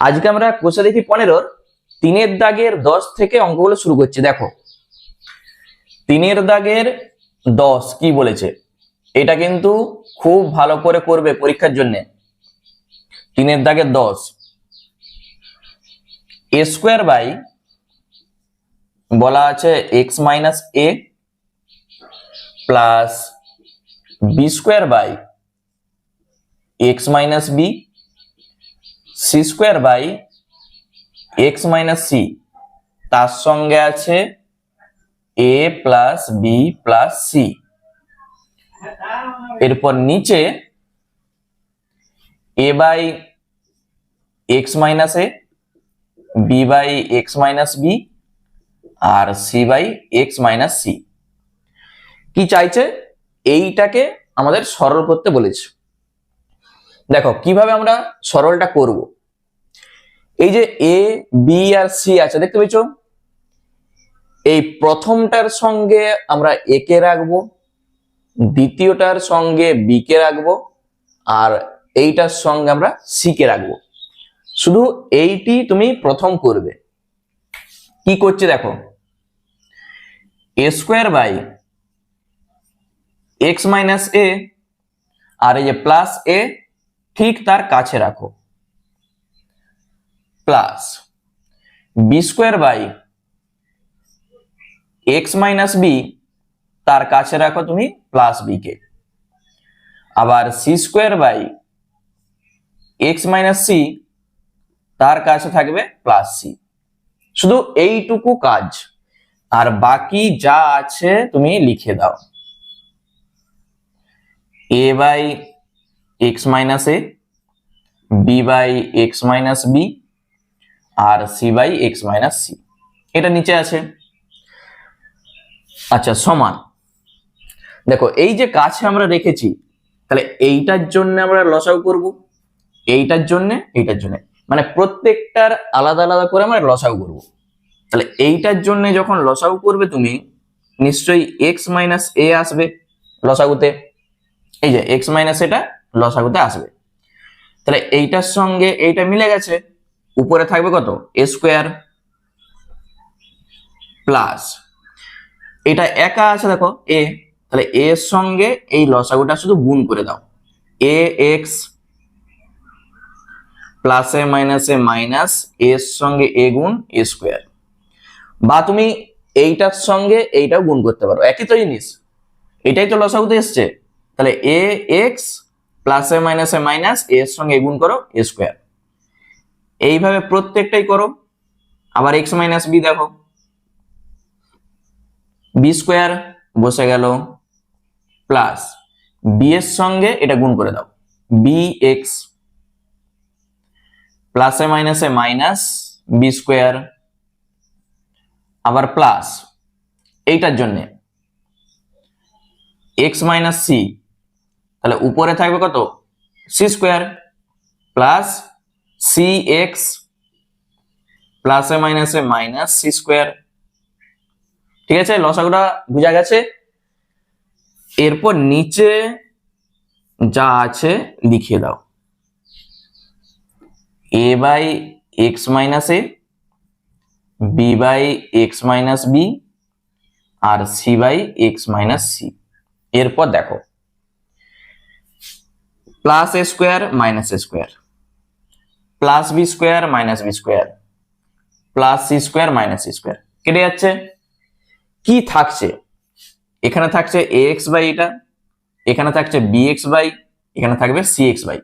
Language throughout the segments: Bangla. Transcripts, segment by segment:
আজকে আমরা কোষে দেখি পনেরোর। তিনের দাগের দশ থেকে অঙ্কগুলো শুরু করছি, দেখো। তিনের দাগের দশ, কি বলেছে? এটা কিন্তু খুব ভালো করে করবে পরীক্ষার জন্য। তিনের দাগের দশ। এ স্কোয়ার বাই বলা আছে x minus a plus b square by x minus b c square by x minus c তার সঙ্গে আছে a plus b plus c এরপর নিচে a by x minus a b by x minus b R c by x minus c কি চাইছে? এইটাকে আমাদের সরল করতে বলেছে। দেখো, কীভাবে আমরা সরলটা করব? এই যে এ বি আর সি আছে, দেখতে পেয়েছ? এই প্রথমটার সঙ্গে আমরা একে রাখব, দ্বিতীয়টার সঙ্গে বি কে রাখব, আর এইটার সঙ্গে আমরা সি কে রাখব। শুধু এইটি তুমি প্রথম করবে। কি করছে দেখো? A square by x minus a আর এই যে প্লাস এ ঠিক তার কাছে রাখো। Plus b square by x minus b তার কাছে রাখো তুমি প্লাস বি কে। আবার c square by x minus c তার কাছে থাকবে প্লাস সি শুধু এইটুকু কাজ। আর বাকি যা আছে তুমি লিখে দাও। A by x minus a b by x minus b R c by x minus c এটা নিচে আছে। আচ্ছা সমান। দেখো, এই যে কাছে আমরা রেখেছি, তাহলে এইটার জন্য আমরা লসাগু করব। এইটার জন্য এইটার জন্য। মানে প্রত্যেকটার আলাদা আলাদা করে আমরা লসাগু করব। তাহলে এইটার জন্য যখন লসাগু করবে তুমি, নিশ্চয়ই এক্স মাইনাস এ আসবে লসাগুতে। এই যে এক্স মাইনাস এটা লসাগুতে আসবে। তাহলে এইটার সঙ্গে এইটা মিলে গেছে, উপরে থাকবে কত? এ স্কোয়ার প্লাস এটা একা আছে দেখো এ তাহলে এর সঙ্গে এই লসাগুটা শুধু গুণ করে দাও। এ এক্স প্লাসে মাইনাসে মাইনাস এর সঙ্গে এ গুণ এ স্কোয়ার বা তুমি এইটার সঙ্গে এইটাও গুণ করতে পারো। একই তো জিনিস। এটাই তো লসাগুতে এসছে। তাহলে এ এক্স প্লাসে মাইনাসে মাইনাস, এর সঙ্গে গুণ করো এ স্কোয়ার এইভাবে প্রত্যেকটাই করো। আবার এক্স মাইনাস বি দেখো। বি স্কোয়ার বসে গেল প্লাস বি এর সঙ্গে এটা গুণ করে দাও। বি এক্স প্লাসে মাইনাসে মাইনাস বি স্কোয়ার আবার প্লাস এইটার জন্যে। এক্স মাইনাস সি তাহলে উপরে থাকবে কত? C square plus c x প্লাসে মাইনাসে মাইনাস সি স্কোয়ার ঠিক আছে? লসাগুটা বোঝা গেছে? এরপর নিচে যা আছে লিখে দাও। A by x minus a b by x minus b R c by x minus c এরপর দেখো। Plus a square minus a square plus b square minus b square plus c square minus c square কেটে যাচ্ছে? কি থাকছে? এখানে থাকছে এ এক্স বাই এটা এখানে থাকছে বি এক্স বাই এখানে থাকবে সি এক্স বাই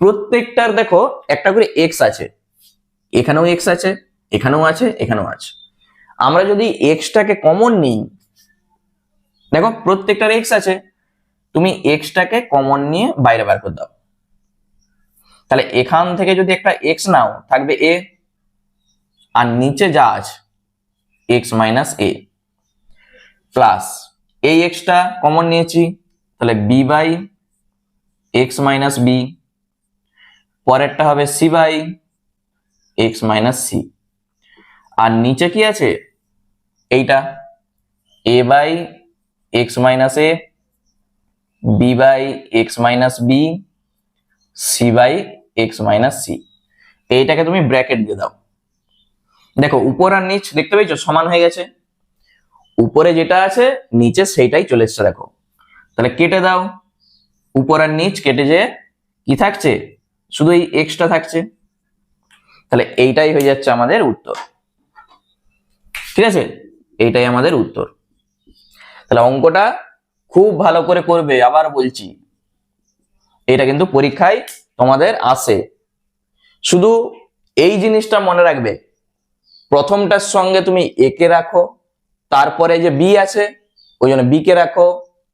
প্রত্যেকটার দেখো, একটা করে এক্স আছে। এখানেও এক্স আছে, এখানেও আছে এখানেও আছে। আমরা যদি এক্সটাকে কমন নিই, দেখো প্রত্যেকটার এক্স আছে। তুমি এক্সটাকে কমন নিয়ে বাইরে বার করে দাও। তাহলে এখান থেকে যদি একটা এক্স নাও, থাকবে এ আর নিচে যা আছে এক্স মাইনাস এ প্লাস এই এক্সটা কমন নিয়েছি, তাহলে b by x minus b পরেরটা হবে c by x minus c আর নিচে কি আছে? এইটা a by x minus a b by x minus b c by x minus c এইটাকে তুমি ব্র্যাকেট দিয়ে দাও। দেখো, উপর আর নিচ দেখতে পেয়েছ? সমান হয়ে গেছে। উপরে যেটা আছে, নিচে সেইটাই চলে এসছে, দেখো। তাহলে কেটে দাও। উপর আর নিচ কেটে যে কি থাকছে? শুধু এই এক্সট্রা থাকছে। তাহলে এইটাই হয়ে যাচ্ছে আমাদের উত্তর। ঠিক আছে? এইটাই আমাদের উত্তর। তাহলে অঙ্কটা খুব ভালো করে করবে, আবার বলছি। এটা কিন্তু পরীক্ষায় তোমাদের আসে। শুধু এই জিনিসটা মনে রাখবে, প্রথমটার সঙ্গে তুমি একে রাখো, তারপরে যে বি আছে, ওই জন্য বি কে রাখো,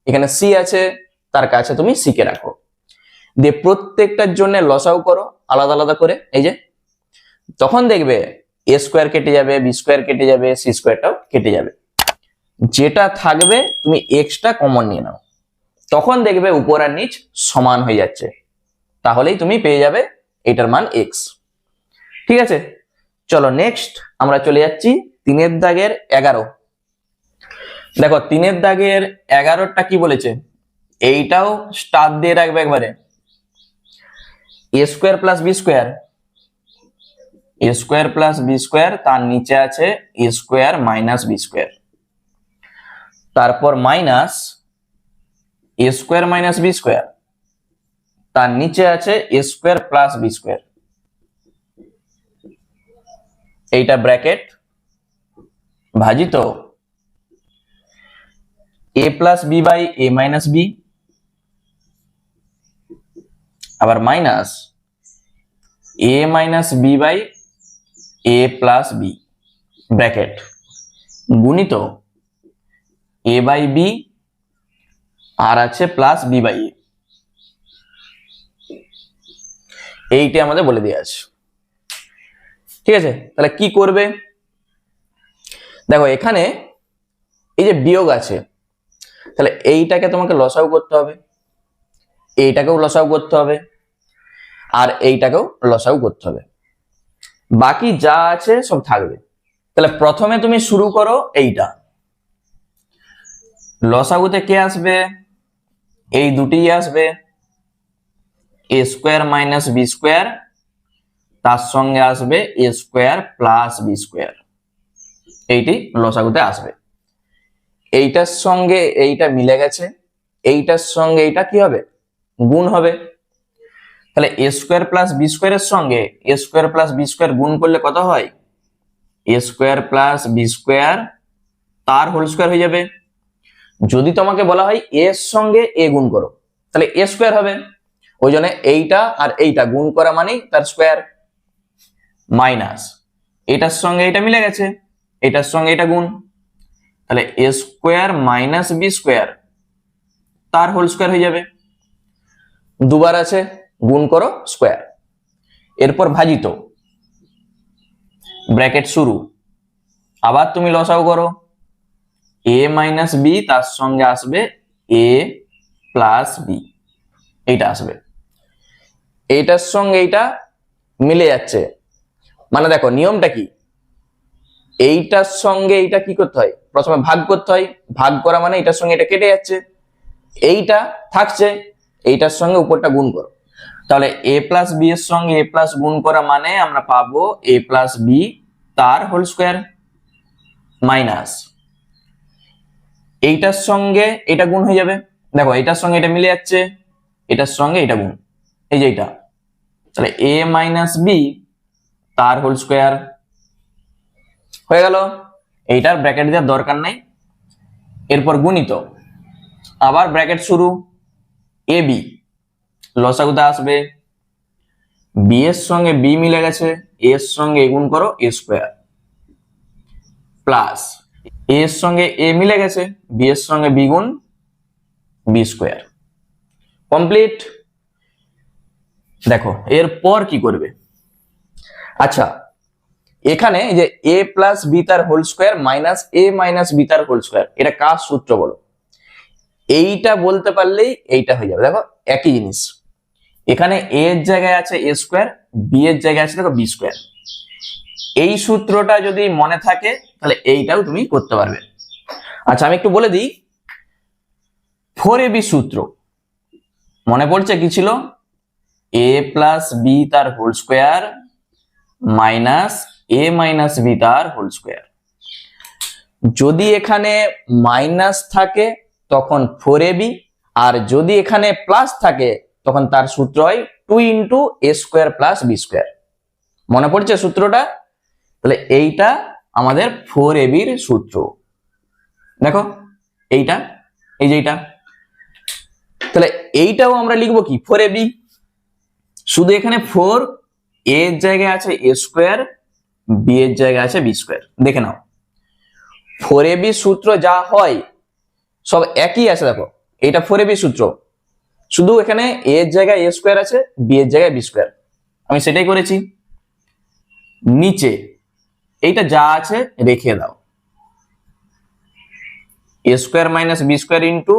এখানে সি আছে, তার কাছে তুমি সি কে রাখো। দিয়ে প্রত্যেকটার জন্য লসাও করো, আলাদা আলাদা করে, এই যে। তখন দেখবে এ স্কোয়ার কেটে যাবে বি স্কোয়ার কেটে যাবে সি স্কোয়ারটাও কেটে যাবে। যেটা থাকবে তুমি এক্সট্রা কমন নিয়ে নাও। তখন দেখবে উপর আর নিচ সমান হয়ে যাচ্ছে। তাহলেই তুমি পেয়ে যাবে এটার মান এক্স ঠিক আছে? চলো নেক্সট আমরা চলে যাচ্ছি তিনের দাগের এগারো। দেখো, তিনের দাগের এগারোটা কি বলেছে? এইটাও স্টার দিয়ে রাখবে একবারে। A square plus b square a square plus b square তার নিচে আছে a square minus b square তারপর minus a square minus b square তার নিচে আছে a square plus b square এইটা ব্র্যাকেট ভাজিত a plus b by a minus b আবার minus a minus b by a plus b bracket গুণিত। এ বাই বি আর আছে প্লাস বি বাই এ এইটা আমাদের বলে দেওয়া আছে। ঠিক আছে? তাহলে কি করবে? দেখো, এখানে এই যে বিয়োগ আছে, তাহলে এইটাকে তোমাকে লসাও করতে হবে, এইটাকেও লসাও করতে হবে, আর এইটাকেও লসাও করতে হবে। বাকি যা আছে সব থাকবে। তাহলে প্রথমে তুমি শুরু করো এইটা। লসাগুতে কে আসবে? এই দুটিই আসবে। A square minus b square তার সঙ্গে আসবে a square plus b square এইটি লসাগুতে আসবে। এইটার সঙ্গে এইটা মিলে গেছে। এইটার সঙ্গে এইটা কি হবে? গুণ হবে। তাহলে এ স্কোয়ার প্লাস বি স্কোয়ারের সঙ্গে a square plus b square গুণ করলে কত হয়? A square plus b square তার হোল স্কোয়ার হয়ে যাবে। যদি তোমাকে বলা হয় এর সঙ্গে এ গুণ করো, তাহলে এ স্কোয়ার হবে। ওই জন্য এইটা আর এইটা গুণ করা মানেই তার স্কোয়ার মাইনাস এটার সঙ্গে এটা মিলে গেছে, এটার সঙ্গে এটা গুণ। তাহলে a square minus b square তার হোল স্কোয়ার হয়ে যাবে। দুবার আছে, গুণ করো স্কোয়ার এরপর ভাজিত। ব্র্যাকেট শুরু। আবার তুমি লসাও করো। এ মাইনাস বি তার সঙ্গে আসবে এ প্লাস বি এইটা আসবে। এইটার সঙ্গে এইটা মিলে যাচ্ছে। মানে দেখো, নিয়মটা কি? এইটার সঙ্গে এইটা কি করতে হয়? প্রথমে ভাগ করতে হয়। ভাগ করা মানে এটার সঙ্গে এটা কেটে যাচ্ছে। এইটা থাকছে। এইটার সঙ্গে উপরটা গুণ করো। তাহলে এ প্লাস বি এর সঙ্গে এ প্লাস গুণ করা মানে আমরা পাবো এ প্লাস বি তার হোল স্কোয়ার মাইনাস এইটার সঙ্গে এটা গুণ হয়ে যাবে। দেখো এটার সঙ্গে এটা মিলে যাচ্ছে, এটার সঙ্গে এটা গুণ। এই যে এটা তাহলে এ মাইনাস বি তার হোল স্কোয়ার হয়ে গেল। এইটার ব্র্যাকেট দেওয়ার দরকার নাই। এরপর গুণিত। আবার ব্র্যাকেট শুরু। এ বি লসাগুতে আসবে। বি এর সঙ্গে বি মিলে গেছে। এর সঙ্গে গুণ করো এ স্কোয়ার প্লাস এ এর সঙ্গে এ মিলে গেছে বি এর সঙ্গে বি গুণ বি স্কোয়ার কমপ্লিট দেখো, এরপর কি করবে? আচ্ছা এখানে যে এ প্লাস বি তার whole square minus a minus b তার হোল স্কোয়ার এটা কার সূত্র বলো? এইটা বলতে পারলেই এইটা হয়ে যাবে। দেখো, একই জিনিস। এখানে এ এর জায়গায় আছে এ স্কোয়ার বি এর জায়গায় আছে, দেখো বি স্কোয়ার এই সূত্রটা যদি মনে থাকে, তাহলে এইটাও তুমি করতে পারবে। আচ্ছা আমি একটু বলে দিই। ফোর এ বি সূত্র। মনে পড়ছে কি ছিল? এ প্লাস বি তার whole square minus a minus b তার হোল স্কোয়ার। যদি এখানে মাইনাস থাকে, তখন ফোর এ বি আর যদি এখানে প্লাস থাকে, তখন তার সূত্র হয় two into a square plus b square. মনে পড়ছে সূত্রটা? তাহলে এইটা আমাদের ফোর এবির সূত্র। দেখো, এইটা, এই যে এইটা। তাহলে এইটাও আমরা লিখব কি? ফোর এ বি শুধু এখানে ফোর এর জায়গায় আছে এ স্কোয়ার বি এর জায়গায় আছে বি স্কোয়ার দেখে নাও। ফোর এ বি সূত্র যা হয়, সব একই আছে, দেখো। এটা ফোর এ বি সূত্র। শুধু এখানে এ এর জায়গায় এ স্কোয়ার আছে বি এর জায়গায় বি স্কোয়ার আমি সেটাই করেছি। নিচে এইটা যা আছে রেখে দাও। A square minus b square into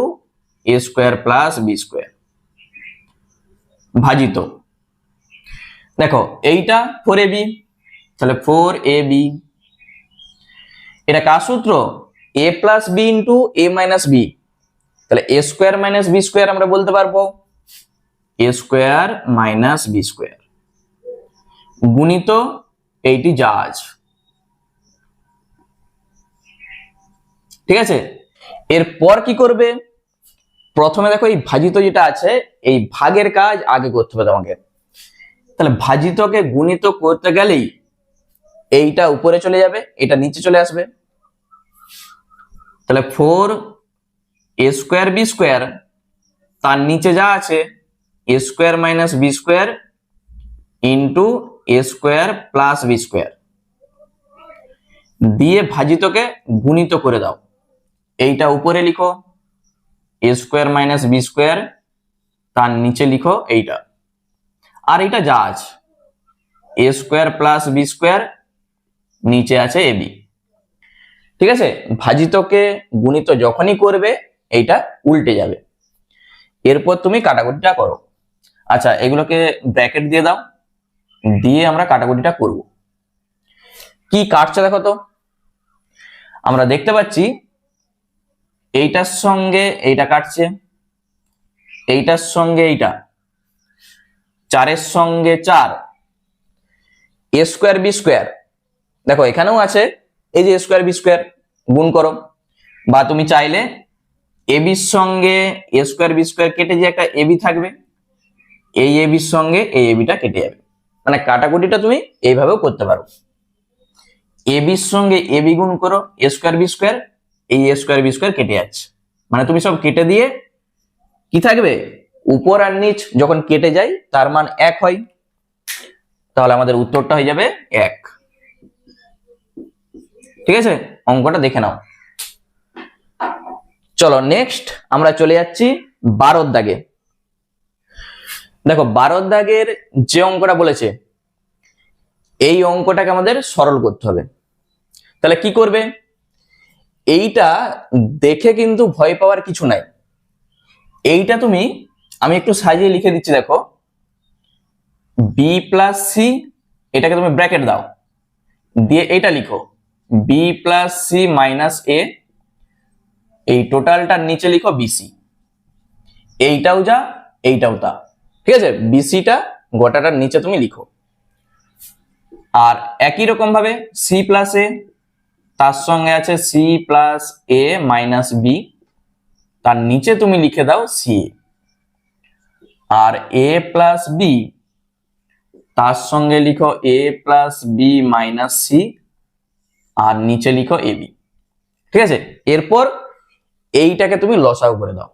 a square plus b square ভাজিত। দেখো, এইটা ফোর এ বি তাহলে ফোর এ বি এটা কার সূত্র? A plus b into a minus b তাহলে a square minus b square আমরা বলতে পারব। A square minus b square গুণিত, এইটি জাজ ঠিক আছে? এরপর কি করবে? প্রথমে দেখো এই ভাজিত যেটা আছে, এই ভাগের কাজ আগে করতে হবে তোমাকে। তাহলে ভাজিতকে গুণিত করতে গেলেই এইটা উপরে চলে যাবে, এটা নিচে চলে আসবে। তাহলে four a square b square তার নিচে যা আছে a square minus b square into a square plus b square দিয়ে ভাজিতকে গুণিত করে দাও। এইটা উপরে লিখো a square minus b square তার নিচে লিখো এইটা। আর এইটা যা আছে a square plus b square নিচে আছে এ বি ঠিক আছে? ভাজিতকে গুণিত যখনই করবে, এইটা উল্টে যাবে। এরপর তুমি কাটাকুটিটা করো। আচ্ছা এগুলোকে ব্র্যাকেট দিয়ে দাও, দিয়ে আমরা কাটাকুটিটা করব। কি কাটছে দেখো তো? আমরা দেখতে পাচ্ছি এইটার সঙ্গে এইটা কাটছে, এইটার সঙ্গে এইটা, চারের সঙ্গে চার, এ স্কোয়ার বি স্কোয়ার। দেখো, এখানেও আছে, এই যে স্কোয়ার বি স্কোয়ার, গুণ করো। বা তুমি চাইলে এ বির সঙ্গে এ স্কোয়ার বি স্কোয়ার কেটে যে একটা এবি থাকবে, এই এ বির সঙ্গে এই এবিটা কেটে যাবে। মানে কাটাকুটিটা তুমি এইভাবেও করতে পারো। এ বির সঙ্গে এ বি গুণ করো, এ স্কোয়ার বি স্কোয়ার এই এ স্কোয়ার বি স্কোয়ার কেটে যাচ্ছে। মানে তুমি সব কেটে দিয়ে কি থাকবে? উপর আর নিচ যখন কেটে যায়, তার মান এক হয়, তাহলে আমাদের উত্তরটা হয়ে যাবে এক। ঠিক আছে? অঙ্কটা দেখে নাও। চলো নেক্সট আমরা চলে যাচ্ছি বারোর দাগে। দেখো, বারোর দাগের যে অঙ্কটা বলেছে, এই অঙ্কটাকে আমাদের সরল করতে হবে। তাহলে কি করবে? এইটা দেখে কিন্তু ভয় পাওয়ার কিছু নাই। এইটা তুমি, আমি একটু সাজিয়ে লিখে দিচ্ছি, দেখো। বি প্লাস সি এটাকে তুমি ব্র্যাকেট দাও। দিয়ে এটা লিখো। B plus c minus a এই টোটালটার নিচে লিখো বিসি এইটাও যা, এইটাও তা। ঠিক আছে? বিসিটা গোটাটার নিচে তুমি লিখো। আর একই রকম ভাবে সি প্লাস এ তার সঙ্গে আছে c plus a minus b তার নিচে তুমি লিখে দাও সি আর এ প্লাস বি তার সঙ্গে লিখো a plus b minus c আর নিচে লিখো এ বি ঠিক আছে? এরপর এইটাকে তুমি লসাও করে দাও।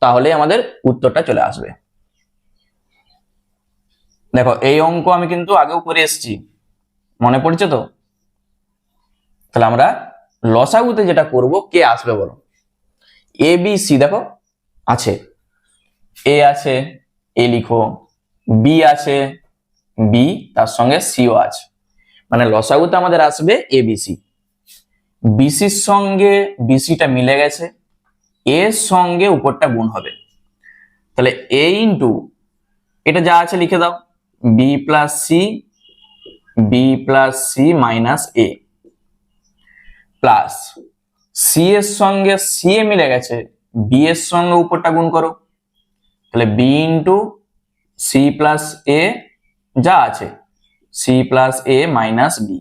তাহলে আমাদের উত্তরটা চলে আসবে। দেখো, এই অঙ্ক আমি কিন্তু আগেও করে এসেছি। মনে পড়ছে তো? তাহলে আমরা লসাগুতে যেটা করব, কে আসবে বলো? এ বি সি দেখো, আছে। এ আছে এ লিখো। বি আছে বি তার সঙ্গে সিও আছে। মানে লসাগুতে আমাদের আসবে এ বি সি বিসির সঙ্গে বিসিটা মিলে গেছে। এর সঙ্গে উপরটা গুণ হবে। তাহলে এ ইন্টু এটা যা আছে লিখে দাও। B plus c b plus c minus a plus c এর সঙ্গে সি এ মিলে গেছে বি এর সঙ্গে উপরটা গুণ করো। তাহলে b into c plus a যা আছে c plus a minus b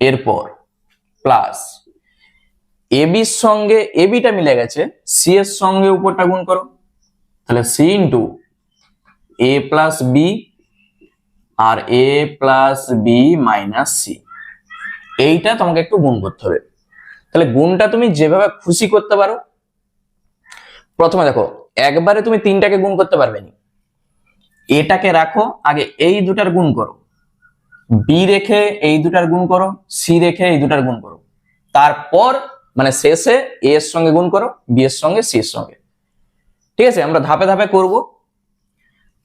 এরপর প্লাস এ বির সঙ্গে এ বিটা মিলে গেছে সি এর সঙ্গে উপরটা গুণ করো। তাহলে c into a plus b R a plus b minus c এইটা তোমাকে একটু গুণ করতে হবে। তাহলে গুণটা তুমি যেভাবে খুশি করতে পারো, প্রথমে দেখো, একবারে তুমি তিনটাকে গুণ করতে পারবে না। এটাকে রাখো, আগে এই দুটার গুণ করো। বি রেখে এই দুটার গুণ করো সি রেখে এই দুটার গুণ করো। তারপর মানে শেষে এ এর সঙ্গে গুণ করো বি এর সঙ্গে সি এর সঙ্গে। ঠিক আছে? আমরা ধাপে ধাপে করব।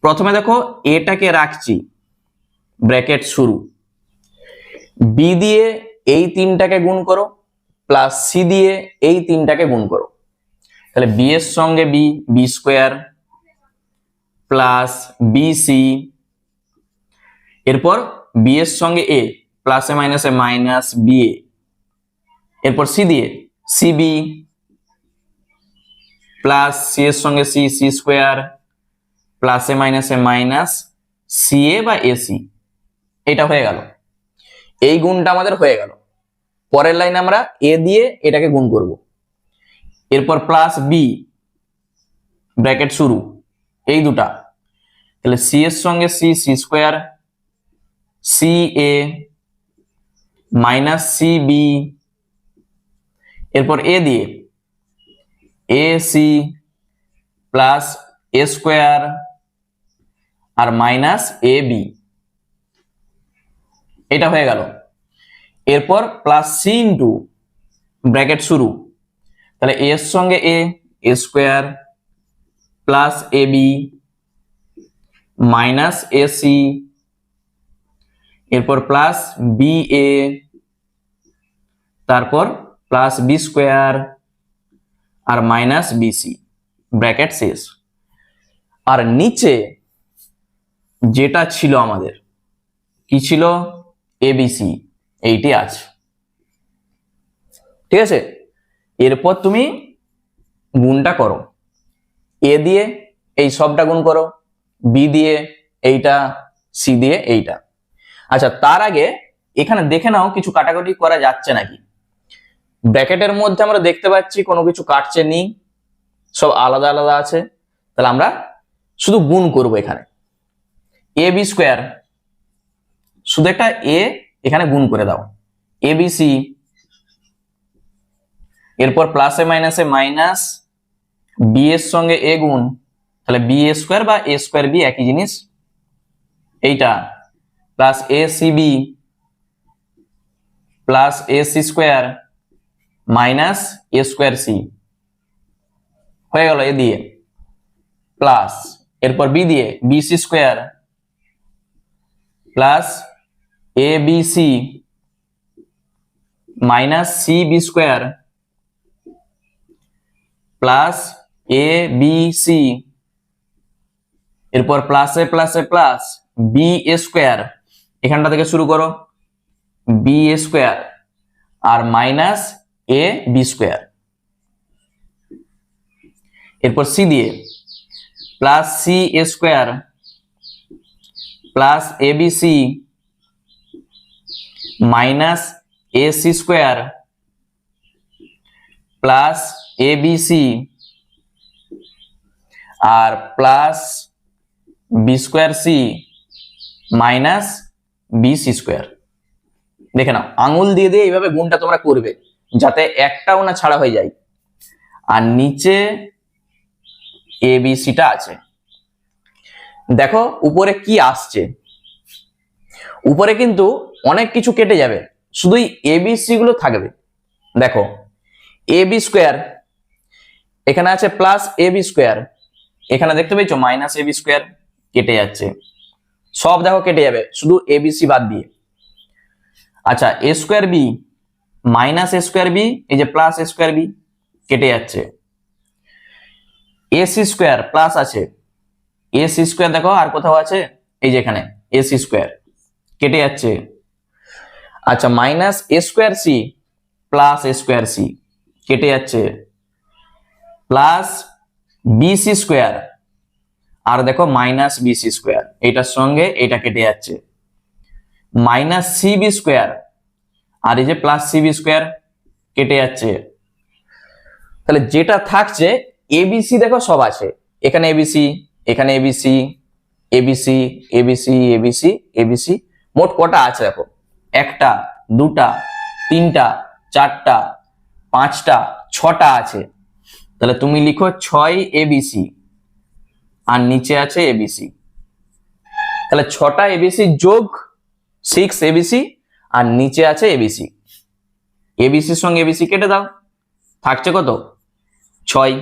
প্রথমে দেখো, এটাকে রাখছি, ব্র্যাকেট শুরু। বি দিয়ে এই তিনটাকে গুণ করো প্লাস সি দিয়ে এই তিনটাকে গুণ করো। তাহলে বি এর সঙ্গে b b square plus b c এরপর বি এর সঙ্গে এ প্লাসে মাইনাসে মাইনাস বি এ এরপর সি দিয়ে সি বি প্লাস সি এর সঙ্গে সি সি স্কোয়ার প্লাসে মাইনাসে মাইনাস সি এ বা এসি এটা হয়ে গেল। এই গুণটা আমাদের হয়ে গেল। পরের লাইনে আমরা এ দিয়ে এটাকে গুণ করব। এরপর প্লাস বি ব্র্যাকেট শুরু। এই দুটা। তাহলে সি এর সঙ্গে c c square c a minus c b এরপর এ দিয়ে a c plus a square R minus A b এটা হয়ে গেল। এরপর প্লাস সি ইন্টু ব্র্যাকেট শুরু। তাহলে এ এর সঙ্গে A A square plus A B minus A C এরপর প্লাস বি এ তারপর প্লাস বি স্কোয়ার আর মাইনাস বিসি ব্র্যাকেট শেষ। আর নিচে যেটা ছিল আমাদের, কি ছিল? এবিসি এইটি আছে। ঠিক আছে? এরপর তুমি গুণটা করো। এ দিয়ে এই সবটা গুণ করো বি দিয়ে এইটা সি দিয়ে এইটা। আচ্ছা তার আগে এখানে দেখে নাও কিছু কাটাকুটি করা যাচ্ছে নাকি। ব্র্যাকেটের মধ্যে আমরা দেখতে পাচ্ছি কোনো কিছু কাটছে নেই সব আলাদা আলাদা আছে। তাহলে আমরা শুধু গুণ করব এখানে। এ বি স্কোয়ার শুধু একটা এ এখানে গুণ করে দাও। এ বি সি এরপর প্লাসে মাইনাসে মাইনাস বি এর সঙ্গে এ গুণ, তাহলে বি এ স্কোয়ার বা এ স্কোয়ার বি একই জিনিস। এইটা plus A C B plus A C square minus A square C হয়ে গেল এ দিয়ে। প্লাস এরপর বি দিয়ে B C square plus A B C minus C B square plus A B C এরপর প্লাসে প্লাসে প্লাস বি এ স্কোয়ার এখানটা থেকে শুরু করো। বি এ স্কোয়ার আর মাইনাস এ বি স্কোয়ার এরপর সি দিয়ে plus C A square plus A B C minus A C square plus A B C R plus B square C minus B C square. দেখে নাও, আঙুল দিয়ে দিয়ে এইভাবে গুণটা তোমরা করবে, যাতে একটাও না ছাড়া হয়ে যায়। আর নিচে এ বি সিটা আছে। দেখো, উপরে কি আসছে? উপরে কিন্তু অনেক কিছু কেটে যাবে। শুধুই এবিসি গুলো থাকবে। দেখো এ বি স্কোয়ার এখানে আছে প্লাস এ বি স্কোয়ার এখানে দেখতে পেয়েছ মাইনাস এ বি স্কোয়ার কেটে যাচ্ছে। সব দেখো কেটে যাবে, শুধু এবিসি বাদ দিয়ে। আচ্ছা A square B minus A square B এই যে প্লাস এ স্কোয়ার বি কেটে যাচ্ছে। এ সি স্কোয়ার প্লাস আছে। এ সি স্কোয়ার দেখো আর কোথাও আছে? এই যে এখানে এ সি স্কোয়ার কেটে যাচ্ছে। আচ্ছা minus A square C plus A square C কেটে যাচ্ছে। প্লাস বি সি স্কোয়ার আর দেখো মাইনাস বিসি স্কোয়ার এটার সঙ্গে এটা কেটে যাচ্ছে। মাইনাস সিবি স্কোয়ার আর এই যে প্লাস সিবি স্কোয়ার কেটে যাচ্ছে। তাহলে যেটা থাকছে এবিসি দেখো সব আছে। এখানে এবিসি এখানে ABC ABC ABC ABC ABC মোট কটা আছে দেখো? একটা, দুটা, তিনটা, চারটা, পাঁচটা, ছটা আছে। তাহলে তুমি লিখো ছয় এবিসি আর নিচে আছে এবিসি তাহলে ছটা এবিসি যোগ সিক্স এবিসি আর নিচে আছে এবিসি এবিসির সঙ্গে এবিসি কেটে দাও। থাকছে কত? ছয়।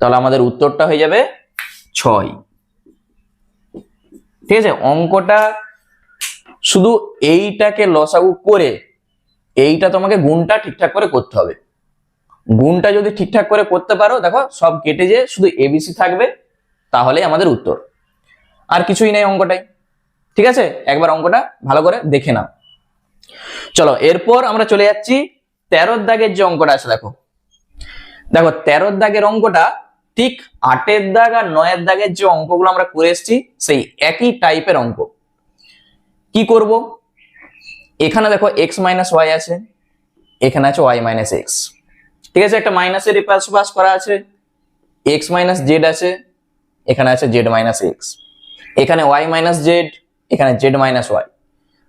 তাহলে আমাদের উত্তরটা হয়ে যাবে ছয়। ঠিক আছে? অঙ্কটা শুধু এইটাকে লসাগু করে এইটা তোমাকে গুণটা ঠিকঠাক করে করতে হবে। গুণটা যদি ঠিকঠাক করে করতে পারো, দেখো সব কেটে যে শুধু এবিসি থাকবে তাহলে আমাদের উত্তর। আর কিছুই নেই অঙ্কটাই। ঠিক আছে? একবার অঙ্কটা ভালো করে দেখে নাও। চলো, এরপর আমরা চলে যাচ্ছি তেরোর দাগের যে অঙ্কটা আছে, দেখো। দেখো, তেরোর দাগের অঙ্কটা ঠিক আটের দাগ আর নয়ের দাগের যে অঙ্কগুলো আমরা করে এসেছি, সেই একই টাইপের অঙ্ক। কি করব? এখানে দেখো এক্স মাইনাস ওয়াই আছে, এখানে আছে ওয়াই মাইনাস এক্স ঠিক আছে, একটা মাইনাসের পাস করা আছে এক্স মাইনাস জেড আছে, এখানে আছে জেড মাইনাস এক্স এখানে ওয়াই মাইনাস জেড এখানে জেড মাইনাস ওয়াই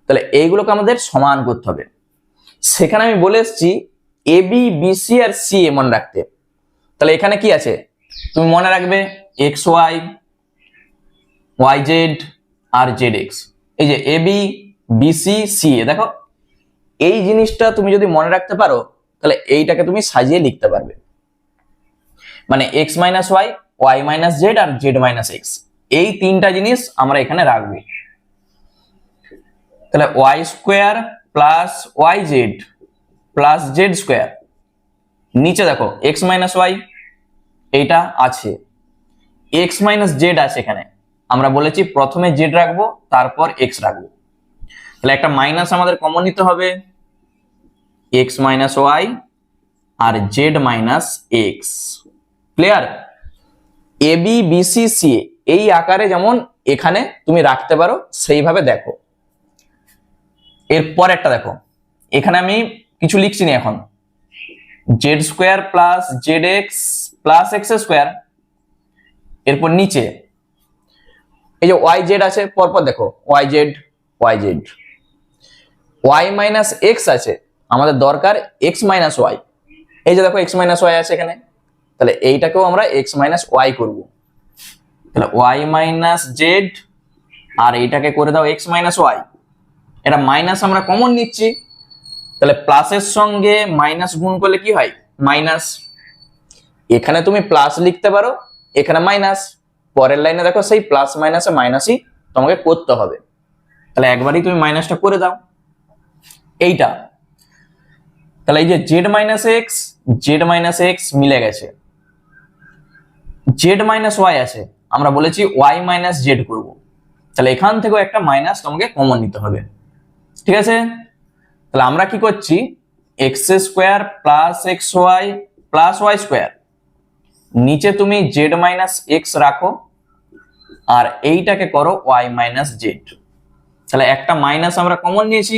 তাহলে এইগুলোকে আমাদের সমান করতে হবে। সেখানে আমি বলে এসেছি এ বি বিসি আর সি এমন রাখতে। তাহলে এখানে কি আছে? তুমি মনে রাখবে এক্স ওয়াই ওয়াই জেড আর জেড এক্স এই যে A B BC C A দেখো, এই জিনিসটা তুমি যদি মনে রাখতে পারো, তাহলে এইটাকে তুমি সাজিয়ে লিখতে পারবে। মানে X minus Y Y minus Z আর জেড মাইনাস এক্স এই তিনটা জিনিস আমরা এখানে রাখব। তাহলে Y square plus Y Z plus Z square নিচে দেখো এক্স মাইনাস ওয়াই এইটা আছে। এক্স মাইনাস জেড আছে এখানে। আমরা বলেছি প্রথমে জেড রাখব, তারপর এক্স রাখব। তাহলে একটা মাইনাস আমাদের কমন নিতে হবে। X minus Y R Z minus X clear A B BC C এই আকারে যেমন এখানে তুমি রাখতে পারো, সেইভাবে দেখো। এরপর একটা দেখো। এখানে আমি কিছু লিখছি না এখন। Z square plus Z X plus X square এরপর নিচে এই যে ওয়াই জেড আছে, পরপর দেখো Y Z Y Z Y minus X আছে, আমাদের দরকার এক্স মাইনাস ওয়াই এই যে দেখো এক্স মাইনাস ওয়াই আছে এখানে, তাহলে এইটাকেও আমরা এক্স মাইনাস ওয়াই করব। তাহলে ওয়াই মাইনাস জেড আর এইটাকে করে দাও এক্স মাইনাস ওয়াই এটা মাইনাস আমরা কমন নিচ্ছি, তাহলে প্লাসের সঙ্গে মাইনাস গুণ করলে কি হয়? মাইনাস এখানে তুমি প্লাস লিখতে পারো, এখানে মাইনাস পরের লাইনে দেখো সেই প্লাস মাইনাসে মাইনাসই তোমাকে করতে হবে। তাহলে একবারই তুমি মাইনাসটা করে দাও। এইটা। তাহলে এই যে Z minus X Z minus X মিলে গেছে। জেড মাইনাস ওয়াই আছে। আমরা বলেছি ওয়াই মাইনাস জেড করব। তাহলে এখান থেকেও একটা মাইনাস তোমাকে কমন নিতে হবে। ঠিক আছে? তাহলে আমরা কি করছি? X square plus X Y plus Y square নিচে তুমি জেড মাইনাস এক্স রাখো আর এইটাকে করো ওয়াই মাইনাস জেড তাহলে একটা মাইনাস আমরা কমন নিয়েছি,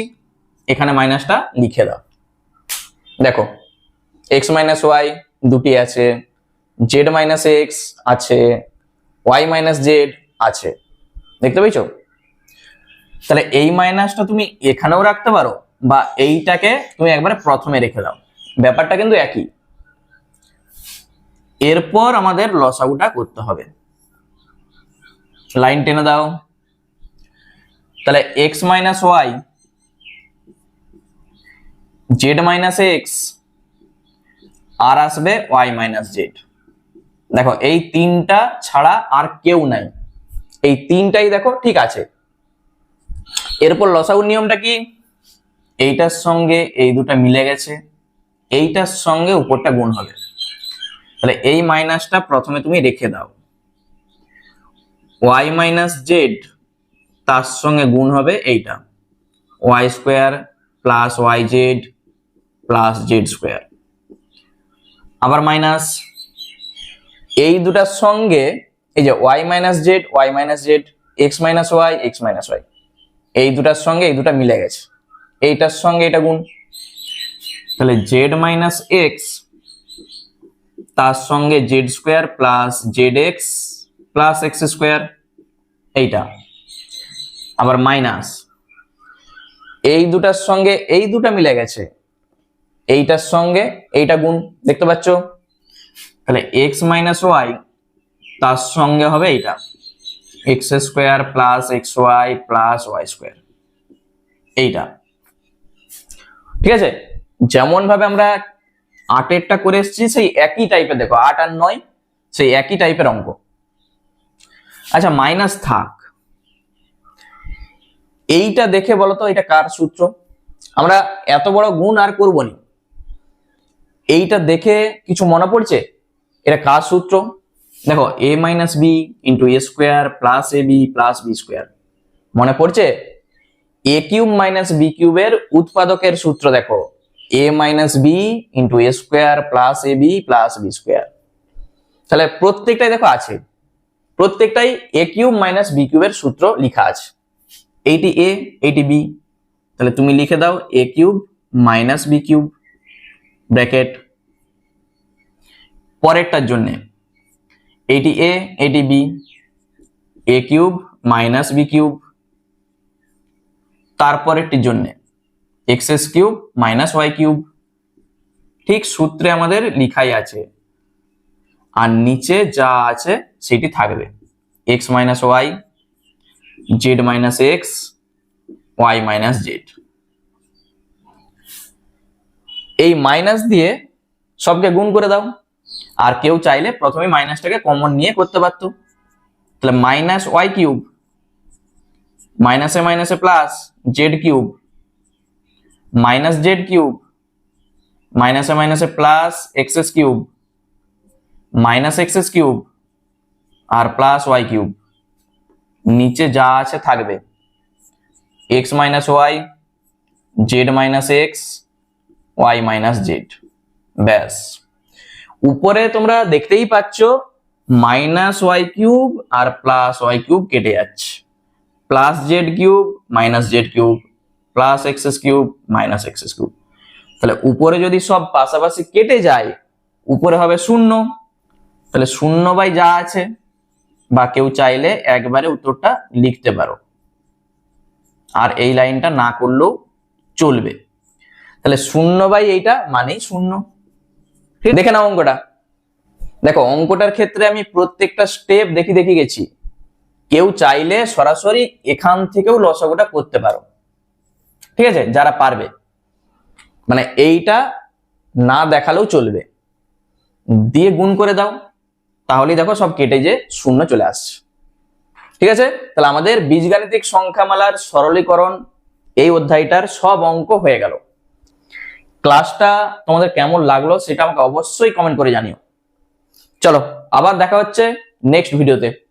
এখানে মাইনাসটা লিখে দাও। দেখো এক্স মাইনাস ওয়াই দুটি আছে জেড মাইনাস এক্স আছে ওয়াই মাইনাস জেড আছে। দেখতে পেয়েছ? তাহলে এই মাইনাসটা তুমি এখানেও রাখতে পারো বা এইটাকে তুমি একবারে প্রথমে রেখে দাও। ব্যাপারটা কিন্তু একই। এরপর আমাদের লস লসাগুটা করতে হবে। লাইন টেনে দাও। তাহলে X minus Y Z minus X আর আসবে ওয়াই মাইনাস জেড দেখো, এই তিনটা ছাড়া আর কেউ নাই। এই তিনটাই দেখো ঠিক আছে। এরপর লসাগুর নিয়মটা কি? এইটার সঙ্গে এই দুটা মিলে গেছে। এইটার সঙ্গে উপরটা গুণ হবে। তাহলে এই মাইনাসটা প্রথমে তুমি রেখে দাও। ওয়াই মাইনাস জেড তার সঙ্গে গুণ হবে এইটা। Y square plus Y Z plus Z square আবার মাইনাস এই দুটার সঙ্গে এই যে Y minus Z Y minus Z X minus Y X minus Y এই দুটার সঙ্গে এই দুটা মিলে গেছে। এইটার সঙ্গে এটা গুণ। তাহলে জেড মাইনাস এক্স তার সঙ্গে Z square plus Z X plus X square এইটা। আবার মাইনাস এই দুটার সঙ্গে এই দুটা মিলে গেছে। এইটার সঙ্গে এইটা গুণ, দেখতে পাচ্ছ? তাহলে এক্স মাইনাস ওয়াই তার সঙ্গে হবে এইটা। X square plus X Y plus Y square এইটা। ঠিক আছে? যেমন ভাবে আমরা আটেরটা করে এসেছি, সেই একই টাইপের দেখো, আট আর নয়, সেই একই টাইপের অঙ্ক। আচ্ছা মাইনাস থাক। এইটা দেখে বলো তো, এটা কার সূত্র? আমরা এত বড় গুণ আর করব নি। এইটা দেখে কিছু মনে পড়ছে? এটা কার সূত্র? দেখো A minus B into A square plus A B plus B square মনে পড়ছে? এ কিউব মাইনাস বি কিউবের উৎপাদকের সূত্র, দেখো। A minus B into A square plus A B plus B square তাহলে প্রত্যেকটাই দেখো আছে। প্রত্যেকটাই এ কিউব মাইনাস বি কিউবের সূত্র লেখা আছে। এইটি এ এইটি বি তাহলে তুমি লিখে দাও A cube minus B cube bracket পরেরটার জন্য। এইটি A eighty B A cube minus B cube তারপরেরটির জন্য। X S cube minus Y cube ঠিক সূত্রে আমাদের লিখাই আছে। আর নিচে যা আছে সেটি থাকবে। X minus Y Z minus X Y minus Z এই মাইনাস দিয়ে সবকে গুণ করে দাও। আর কেউ চাইলে প্রথমে মাইনাসটাকে কমন নিয়ে করতে পারতো। তাহলে মাইনাস ওয়াই কিউব মাইনাসে মাইনাসে plus Z cube minus Z cube মাইনাসে মাইনাসে plus XS cube minus XS cube আর প্লাস ওয়াই কিউব নিচে যা আছে থাকবে। X minus Y Z minus X Y minus Z ব্যাস। উপরে তোমরা দেখতেই পাচ্ছ মাইনাস ওয়াই কিউব আর প্লাস ওয়াই কিউব কেটে যাচ্ছে। Plus Z cube minus Z cube plus XS cube minus XS cube তাহলে উপরে যদি সব পাশাপাশি কেটে যায়, উপরে হবে শূন্য। তাহলে শূন্য বাই যা আছে, বা কেউ চাইলে একবারে উত্তরটা লিখতে পারো। আর এই লাইনটা না করলেও চলবে। তাহলে শূন্য বাই এইটা মানেই শূন্য। দেখে নাও অঙ্কটা। দেখো, অঙ্কটার ক্ষেত্রে আমি প্রত্যেকটা স্টেপ দেখি দেখি গেছি। কেউ চাইলে সরাসরি এখান থেকেও লসাগুটা করতে পারো। ঠিক আছে? যারা পারবে। মানে এইটা না দেখালেও চলবে। দিয়ে গুণ করে দাও। তাহলেই দেখো সব কেটে যে শূন্য চলে আসছে। ঠিক আছে? তাহলে আমাদের বীজগাণিতিক সংখ্যামালার সরলীকরণ এই অধ্যায়টার সব অঙ্ক হয়ে গেল। ক্লাসটা তোমাদের কেমন লাগল সেটা আমাকে অবশ্যই কমেন্ট করে জানিও। চলো, আবার দেখা হচ্ছে নেক্সট ভিডিওতে